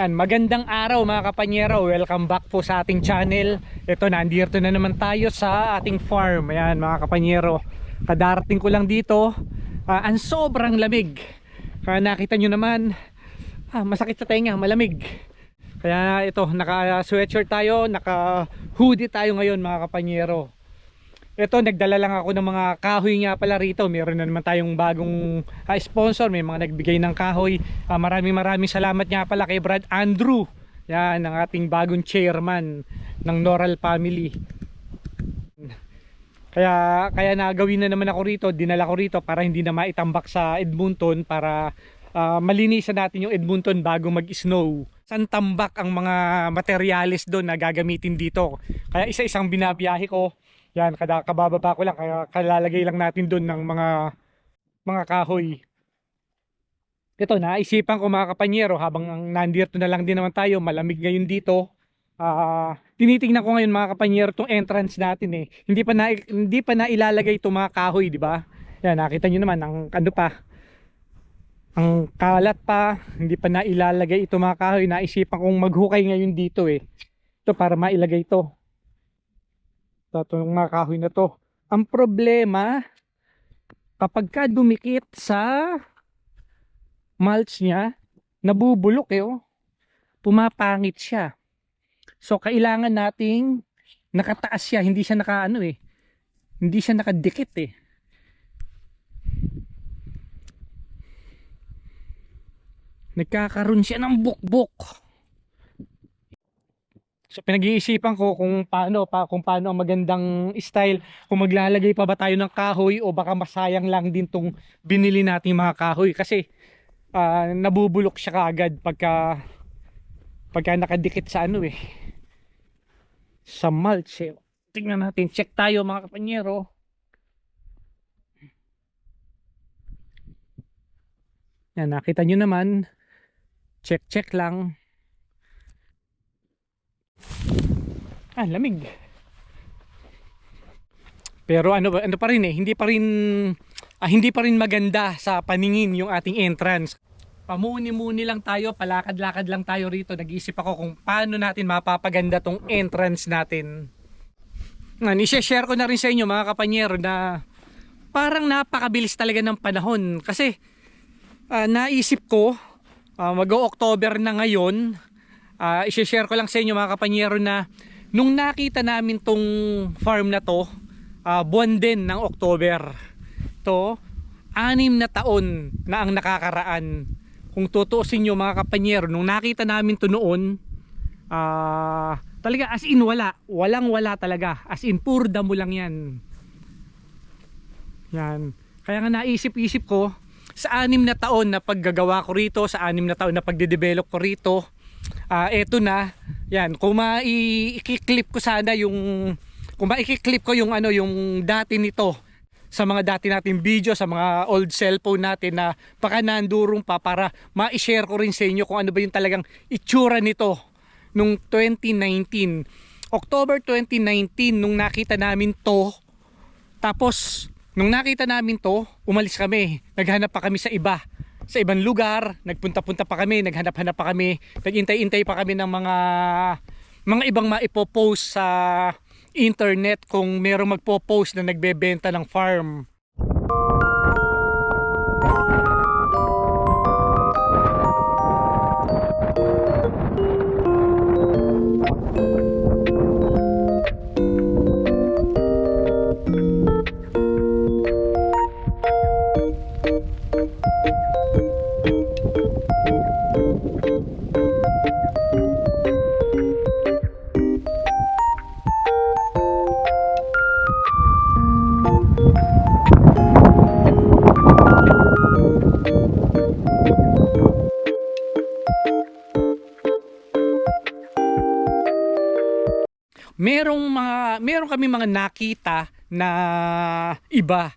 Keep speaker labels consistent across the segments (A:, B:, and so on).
A: Yan, magandang araw mga kapanyero. Welcome back po sa ating channel. Ito, nandito na naman tayo sa ating farm. Ayan mga kapanyero. Kadarating ko lang dito. ah, ang sobrang lamig. Kaya nakita nyo naman, ah, masakit sa tenga, malamig. Kaya ito, naka sweatshirt tayo, naka hoodie tayo ngayon mga kapanyero. Ito, nagdala lang ako ng mga kahoy nga pala rito. Meron na naman tayong bagong ah, sponsor. May mga nagbigay ng kahoy. Ah, maraming maraming salamat nga pala kay Brad Andrew. Yan, ang ating bagong chairman ng Noral Family. Kaya kaya nagawin na naman ako rito, dinala ko rito para hindi na maitambak sa Edmonton para ah, malinisan natin yung Edmonton bago mag-snow. San tambak ang mga materyales doon na gagamitin dito. Kaya isa-isang binabiyahe ko. Yan, kada kabababa ko lang kaya kalalagay lang natin doon ng mga mga kahoy. Ito, naisipan ko mga kapanyero habang ang nandito na lang din naman tayo, malamig ngayon dito. Ah, tinitingnan ko ngayon mga kapanyero tong entrance natin eh. Hindi pa na hindi pa na ilalagay itong mga kahoy, di ba? Yan, nakita niyo naman ang ano pa. Ang kalat pa, hindi pa na ilalagay itong mga kahoy. Naisipan kong maghukay ngayon dito eh. Ito para mailagay ito. Ito, itong mga kahoy na to. Ang problema, kapag ka dumikit sa mulch niya, nabubulok eh oh. Pumapangit siya. So kailangan nating nakataas siya, hindi siya naka ano eh. Hindi siya nakadikit eh. Nagkakaroon siya ng bukbok. So pinag-iisipan ko kung paano pa kung paano ang magandang style kung maglalagay pa ba tayo ng kahoy o baka masayang lang din tong binili nating mga kahoy kasi ah, nabubulok siya kaagad pagka pagka nakadikit sa ano eh sa mulch eh. Tingnan natin, check tayo mga kapanyero. Yan, nakita nyo naman. Check, check lang. Ah, lamig. Pero ano ano pa rin eh, hindi pa rin ah, hindi pa rin maganda sa paningin yung ating entrance. Pamuni-muni lang tayo, palakad-lakad lang tayo rito. Nag-iisip ako kung paano natin mapapaganda tong entrance natin. Nga, share ko na rin sa inyo mga kapanyero na parang napakabilis talaga ng panahon kasi ah, naisip ko ah, mag-o-October na ngayon Ah, i-share ko lang sa inyo mga kapanyero na nung nakita namin tong farm na to, ah, buwan din ng October. To, anim na taon na ang nakakaraan. Kung tutuusin nyo mga kapanyero, nung nakita namin to noon, ah, talaga as in wala. Walang wala talaga. As in pure damo lang yan. Yan. Kaya nga naisip-isip ko, sa anim na taon na paggagawa ko rito, sa anim na taon na pagde-develop ko rito, ah eto na. Yan kung mai-clip ko sana yung kung mai-clip ko yung ano yung dati nito sa mga dati nating video sa mga old cellphone natin na baka nandurong pa para ma-share ko rin sa inyo kung ano ba yung talagang itsura nito nung 2019 October 2019 nung nakita namin to tapos nung nakita namin to umalis kami. Naghanap pa kami sa iba sa ibang lugar, nagpunta-punta pa kami, naghanap-hanap pa kami, nagintay-intay pa kami ng mga mga ibang maipopost sa internet kung merong magpo-post na nagbebenta ng farm. Merong mga meron kami mga nakita na iba.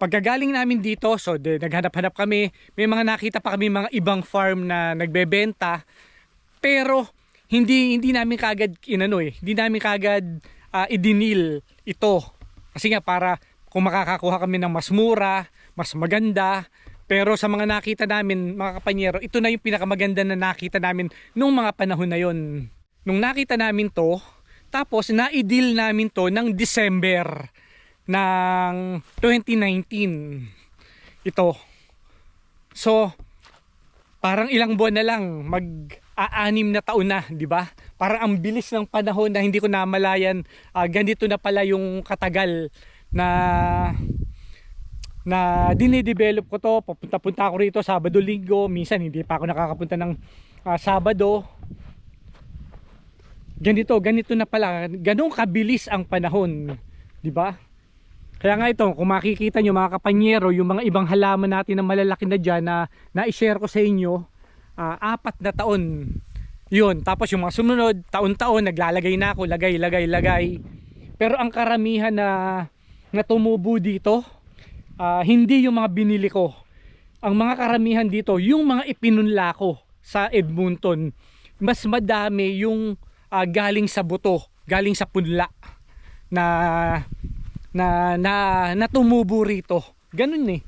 A: Pagkagaling namin dito so de, naghanap-hanap kami. May mga nakita pa kami mga ibang farm na nagbebenta. Pero hindi hindi namin kagad inano eh. Hindi namin kagad ah, idinil ito. Kasi nga para kung makakakuha kami ng mas mura mas maganda. Pero sa mga nakita namin, mga kapanyero, ito na yung pinakamaganda na nakita namin nung mga panahon na yon. Nung nakita namin to, tapos na-deal namin to ng December ng 2019. Ito. So, parang ilang buwan na lang mag aanim na taon na, di ba? Parang ang bilis ng panahon na hindi ko namalayan ah, ganito na pala yung katagal na na dinidevelop ko to. Papunta-punta ako rito Sabado, Linggo. Minsan hindi pa ako nakakapunta ng ah, Sabado. Ganito, ganito na pala. Ganong kabilis ang panahon, di ba? Kaya nga ito, kung makikita nyo mga kapanyero, yung mga ibang halaman natin na malalaki na dyan na na-share ko sa inyo, ah, apat na taon. Yun, tapos yung mga sumunod, taon-taon, naglalagay na ako, lagay, lagay, lagay. Pero ang karamihan na, na tumubo dito, ah, hindi yung mga binili ko. Ang mga karamihan dito, yung mga ipinunla ko sa Edmonton, mas madami yung ah, galing sa buto, galing sa punla na na na, na rito. Ganun eh.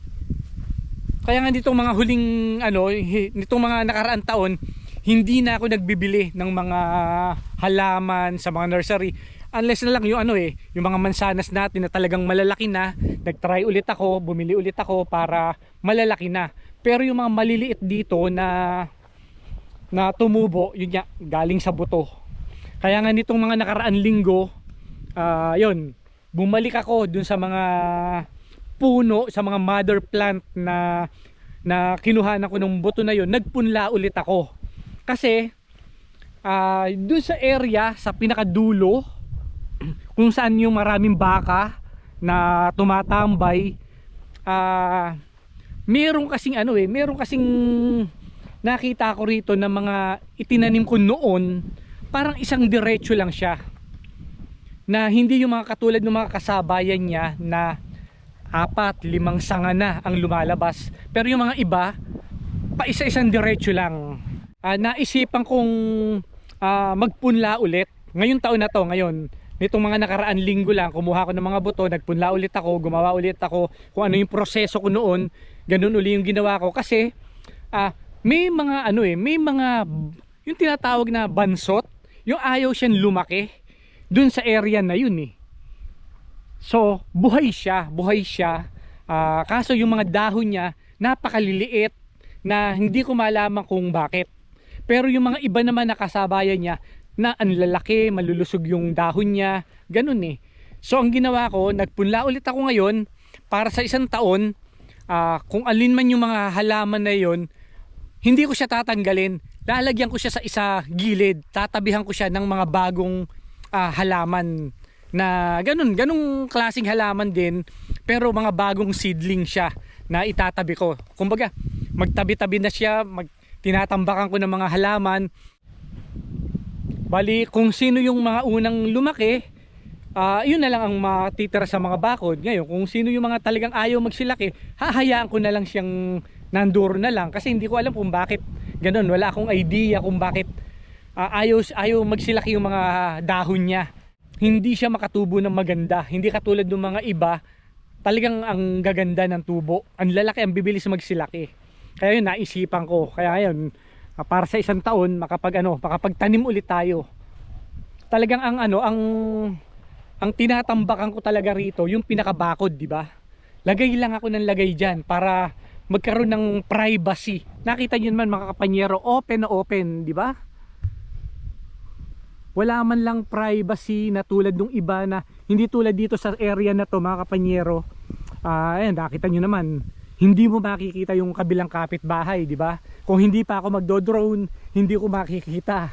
A: Kaya nga nitong mga huling ano, nitong mga nakaraang taon, hindi na ako nagbibili ng mga halaman sa mga nursery. Unless na lang yung ano eh, yung mga mansanas natin na talagang malalaki na, nagtry ulit ako, bumili ulit ako para malalaki na. Pero yung mga maliliit dito na na tumubo, yun nga, galing sa buto. Kaya nga nitong mga nakaraan linggo, ah yun, bumalik ako dun sa mga puno, sa mga mother plant na na kinuha ko ng buto na yun, nagpunla ulit ako. Kasi ah dun sa area, sa pinakadulo, kung saan yung maraming baka na tumatambay, ah meron kasing ano eh, meron kasing nakita ko rito na mga itinanim ko noon, parang isang diretso lang siya na hindi yung mga katulad ng mga kasabayan niya na apat, limang sanga na ang lumalabas. Pero yung mga iba, pa isa-isang diretso lang. Ah, naisipan kong ah, magpunla ulit. Ngayong taon na to, ngayon, nitong mga nakaraan linggo lang, kumuha ko ng mga buto, nagpunla ulit ako, gumawa ulit ako kung ano yung proseso ko noon, ganun uli yung ginawa ko. Kasi, ah, may mga ano eh, may mga, yung tinatawag na bansot, yung ayaw siyang lumaki dun sa area na yun eh. So, buhay siya, buhay siya. Ah, kaso yung mga dahon niya, napakaliliit na hindi ko malaman kung bakit. Pero yung mga iba naman na kasabayan niya, na ang lalaki, malulusog yung dahon niya, ganun eh. So, ang ginawa ko, nagpunla ulit ako ngayon para sa isang taon, ah, kung alin man yung mga halaman na yon hindi ko siya tatanggalin. Lalagyan ko siya sa isa gilid. Tatabihan ko siya ng mga bagong ah, halaman na ganun, ganung klasing halaman din pero mga bagong seedling siya na itatabi ko. Kumbaga, magtabi-tabi na siya, mag tinatambakan ko ng mga halaman. Bali, kung sino yung mga unang lumaki, ah yun na lang ang matitira sa mga bakod. Ngayon, kung sino yung mga talagang ayaw magsilaki, hahayaan ko na lang siyang nanduro na lang kasi hindi ko alam kung bakit ganun. Wala akong idea kung bakit ah, ayaw, ayaw magsilaki yung mga dahon niya. Hindi siya makatubo ng maganda. Hindi katulad ng mga iba, talagang ang gaganda ng tubo. Ang lalaki, ang bibilis magsilaki. Kaya yun, naisipan ko. Kaya yun, ah, para sa isang taon, makapag, ano, makapagtanim ulit tayo. Talagang ang ano, ang ang tinatambakan ko talaga rito, yung pinakabakod, di ba? Lagay lang ako ng lagay diyan para magkaroon ng privacy. Nakita niyo naman mga kapanyero, open na open, di ba? Wala man lang privacy na tulad ng iba na hindi tulad dito sa area na to mga kapanyero. Ah, ayan, nakita niyo naman. Hindi mo makikita yung kabilang kapitbahay, di ba? Kung hindi pa ako magdo-drone, hindi ko makikita.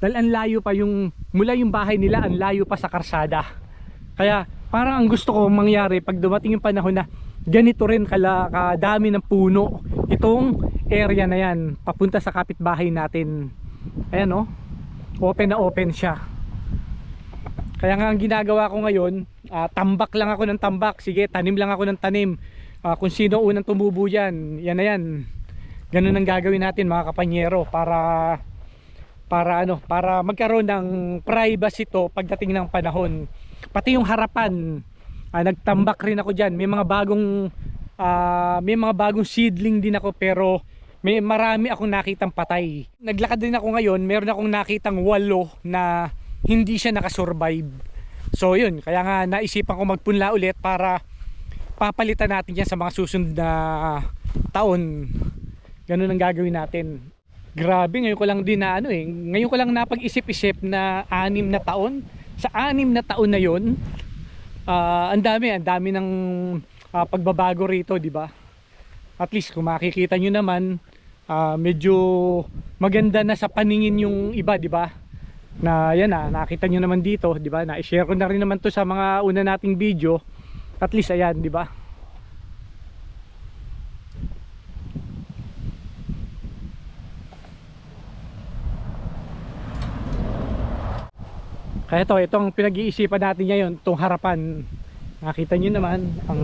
A: Dahil ang layo pa yung, mula yung bahay nila, ang layo pa sa karsada. Kaya parang ang gusto ko mangyari pag dumating yung panahon na ganito rin kala, kadami ng puno itong area na yan papunta sa kapitbahay natin. Ayan oh, open na open siya. Kaya nga ang ginagawa ko ngayon, ah, tambak lang ako ng tambak. Sige, tanim lang ako ng tanim. Ah, kung sino unang tumubo yan, yan na yan. Ganun ang gagawin natin mga kapanyero para para ano, para magkaroon ng privacy to pagdating ng panahon. Pati yung harapan, ah, nagtambak rin ako diyan. May mga bagong Ah, may mga bagong seedling din ako pero may marami akong nakitang patay. Naglakad din ako ngayon, meron akong nakitang walo na hindi siya nakasurvive. So yun, kaya nga naisipan ko magpunla ulit para papalitan natin yan sa mga susunod na taon. Ganun ang gagawin natin. Grabe, ngayon ko lang din na ano eh, ngayon ko lang napag-isip-isip na anim na taon. Sa anim na taon na yon, ah, ang dami, ang dami ng ah, pagbabago rito, di ba? At least kung makikita nyo naman, ah, medyo maganda na sa paningin yung iba, di ba? Na yan na, nakita nyo naman dito, di ba? Na-share ko na rin naman to sa mga una nating video. At least ayan, di ba? Kaya ito, itong pinag-iisipan natin ngayon, itong harapan. Nakita nyo naman ang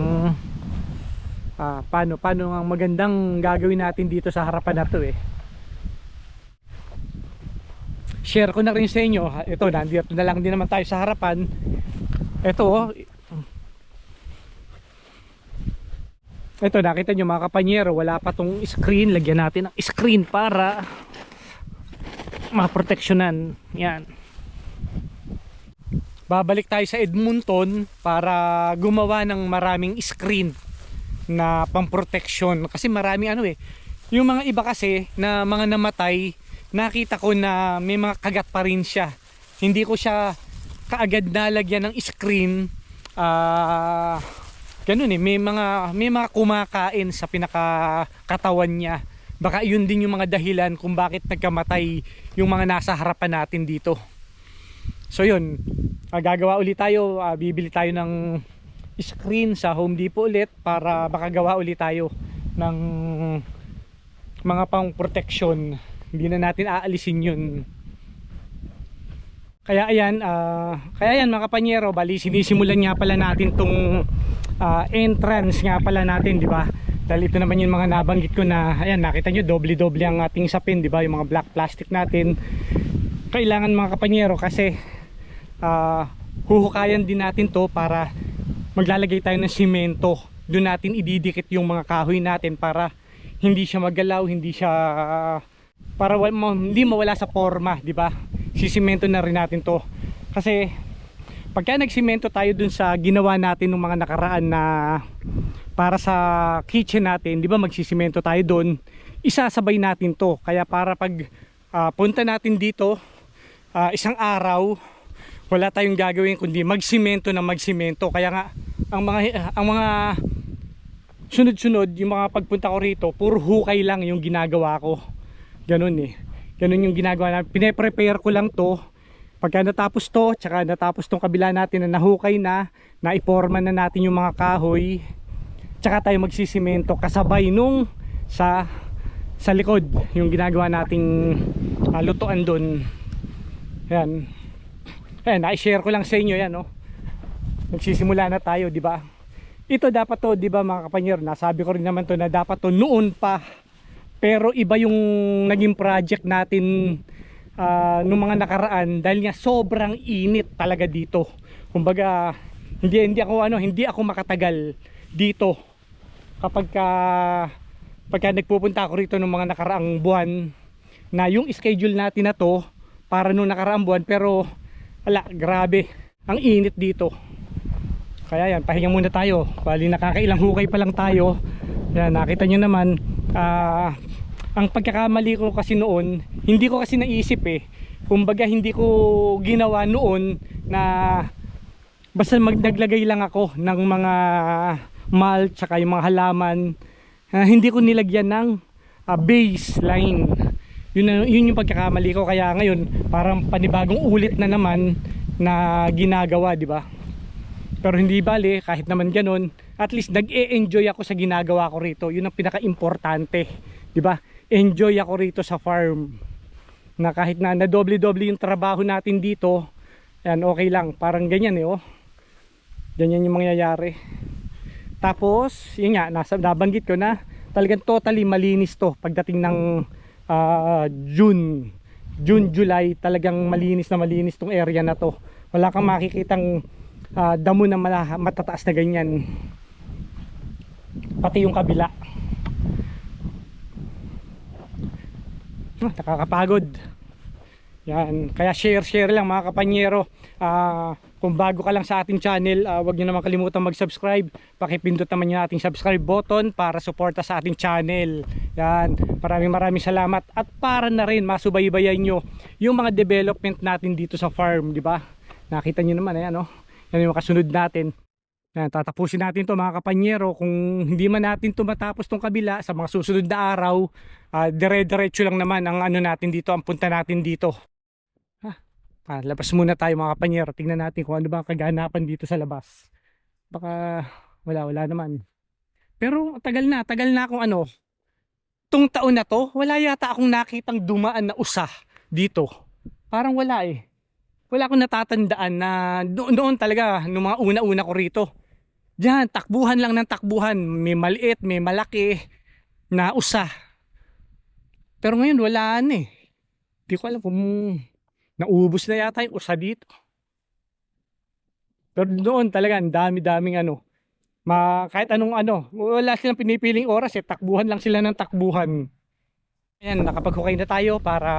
A: ah, paano, paano ang magandang gagawin natin dito sa harapan na to eh. Share ko na rin sa inyo. Ito, nandito na lang din naman tayo sa harapan. Ito oh. Ito, nakita nyo mga kapanyero, wala pa tong screen. Lagyan natin ng screen para maproteksyonan. Yan babalik tayo sa Edmonton para gumawa ng maraming screen na pamproteksyon. Kasi marami ano eh yung mga iba kasi na mga namatay nakita ko na may mga kagat pa rin siya. Hindi ko siya kaagad nalagyan ng screen. Ah ganun eh may mga may mga kumakain sa pinakakatawan niya. Baka yun din yung mga dahilan kung bakit nagkamatay yung mga nasa harapan natin dito So yun, ah, gagawa ulit tayo, ah, bibili tayo ng screen sa Home Depot ulit para makagawa ulit tayo ng mga pang protection. Hindi na natin aalisin yun. Kaya ayan, ah, kaya ayan mga kapanyero, bali sinisimulan nga pala natin tong ah, entrance nga pala natin, di ba? Dahil ito naman yung mga nabanggit ko na, ayan, nakita nyo, doble-doble ang ating sapin, di ba? Yung mga black plastic natin. Kailangan mga kapanyero kasi ah, huhukayan din natin to para maglalagay tayo ng simento. Doon natin ididikit yung mga kahoy natin para hindi siya magalaw, hindi siya para wa- ma- hindi mawala sa forma, di ba? Sisimento na rin natin to. Kasi pagka nagsimento tayo dun sa ginawa natin ng mga nakaraan na para sa kitchen natin, di ba magsisimento tayo doon, isasabay natin to. Kaya para pag ah, punta natin dito, ah, isang araw, wala tayong gagawin kundi magsimento na magsimento. Kaya nga ang mga ang mga sunod-sunod yung mga pagpunta ko rito, puro hukay lang yung ginagawa ko. Ganun eh. Ganun yung ginagawa na. Pine-prepare ko lang to. Pagka natapos to, tsaka natapos tong kabila natin na nahukay na, naiporma na natin yung mga kahoy, tsaka tayo magsisimento kasabay nung sa sa likod yung ginagawa nating ah, lutuan doon. Yan. Ayan, na-share ko lang sa inyo yan, no. Nagsisimula na tayo, di ba? Ito dapat to, di ba mga kapanyero, nasabi ko rin naman to na dapat to noon pa. Pero iba yung naging project natin ah, nung mga nakaraan dahil nga sobrang init talaga dito. Kumbaga, hindi hindi ako ano, hindi ako makatagal dito kapag ka pagka nagpupunta ako rito ng mga nakaraang buwan na yung schedule natin na to para nung nakaraang buwan pero wala, grabe. Ang init dito. Kaya yan, pahinga muna tayo. Bali nakakailang hukay pa lang tayo. Yan, nakita nyo naman ah, ang pagkakamali ko kasi noon hindi ko kasi naisip eh. Kumbaga hindi ko ginawa noon na basta mag naglagay lang ako ng mga mulch tsaka yung mga halaman. Ah, hindi ko nilagyan ng ah, baseline yun, yun yung pagkakamali ko. Kaya ngayon parang panibagong ulit na naman na ginagawa di ba? Pero hindi bali kahit naman ganun at least nag-e-enjoy ako sa ginagawa ko rito. Yun ang pinaka-importante di ba? Enjoy ako rito sa farm. Na kahit na na doble-doble yung trabaho natin dito yan okay lang. Parang ganyan eh oh. Ganyan yung mangyayari. Tapos, yun nga, nasa, nabanggit ko na talagang totally malinis to pagdating ng ah, June. June, July, talagang malinis na malinis tong area na to. Wala kang makikitang ah, damo na matataas na ganyan. pati yung kabila. Ah, nakakapagod. Yan, kaya share share lang mga kapanyero. Ah, kung bago ka lang sa ating channel, ah, huwag niyo naman kalimutan mag-subscribe. Pakipindot naman yung ating subscribe button para suporta sa ating channel. Yan, maraming maraming salamat at para na rin masubaybayan nyo yung mga development natin dito sa farm, di ba? Nakita niyo naman ayan, no? Yan yung kasunod natin. Yan, tatapusin natin to mga kapanyero. Kung hindi man natin to matapos tong kabila sa mga susunod na araw, ah, dire-diretso lang naman ang ano natin dito, ang punta natin dito. Ah, labas muna tayo mga kapanyero. Tingnan natin kung ano ba ang kaganapan dito sa labas. Baka wala, wala naman. Pero tagal na, tagal na akong ano. Tung taon na to, wala yata akong nakitang dumaan na usa dito. Parang wala eh. Wala akong natatandaan na doon, doon talaga, nung mga una-una ko rito. Diyan, takbuhan lang ng takbuhan. May maliit, may malaki na usa. Pero ngayon wala na eh. Di ko alam kung naubos na yata yung usa dito. Pero doon talaga, ang dami-daming ano. Ma, kahit anong ano, wala silang pinipiling oras eh, takbuhan lang sila ng takbuhan. Ayan, nakapaghukay na tayo para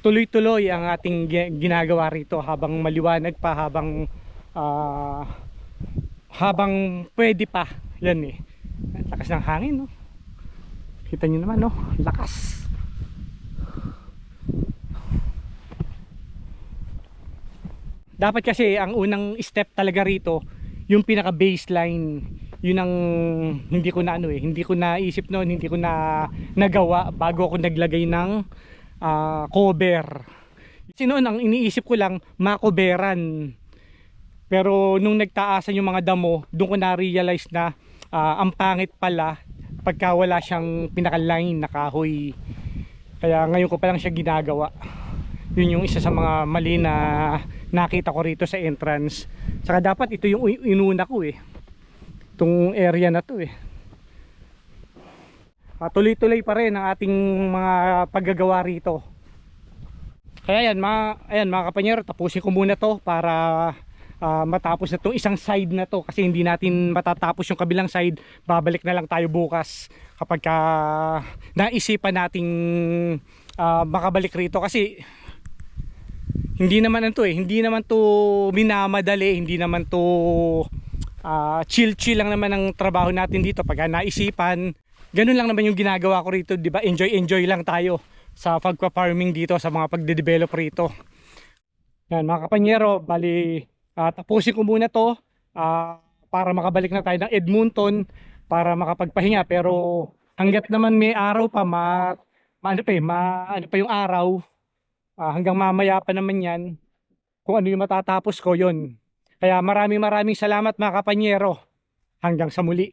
A: tuloy-tuloy ang ating gi- ginagawa rito habang maliwanag pa, habang ah, habang pwede pa. Yan eh. Lakas ng hangin, no? Kita nyo naman, no? Lakas. Dapat kasi ang unang step talaga rito yung pinaka baseline yun ang hindi ko na ano eh hindi ko naisip noon hindi ko na nagawa bago ako naglagay ng ah, cover. Kasi noon ang iniisip ko lang makoberan. Pero nung nagtaasan yung mga damo doon ko na-realize na ah, ang pangit pala pagka wala siyang pinaka line na kahoy. Kaya ngayon ko pa lang siya ginagawa yun yung isa sa mga mali na nakita ko rito sa entrance. Saka dapat ito yung inuna ko eh. Itong area na to eh. Ah, tuloy-tuloy pa rin ang ating mga paggagawa rito. Kaya yan mga, ayan, mga kapanyero tapusin ko muna to para ah, matapos na tong isang side na to kasi hindi natin matatapos yung kabilang side. Babalik na lang tayo bukas kapag ka naisipan nating ah, makabalik rito. Kasi hindi naman ano to eh, hindi naman to minamadali, hindi naman to ah, chill-chill lang naman ang trabaho natin dito pag naisipan. Ganun lang naman yung ginagawa ko rito, 'di ba? Enjoy-enjoy lang tayo sa pagpa-farming dito, sa mga pagde-develop rito. Yan mga kapanyero, bali ah, tapusin ko muna to ah, para makabalik na tayo ng Edmonton para makapagpahinga pero hanggat naman may araw pa ma, ma ano pa eh, ma, ano pa yung araw Ah, hanggang mamaya pa naman yan. Kung ano yung matatapos ko yon kaya maraming maraming salamat mga kapanyero. Hanggang sa muli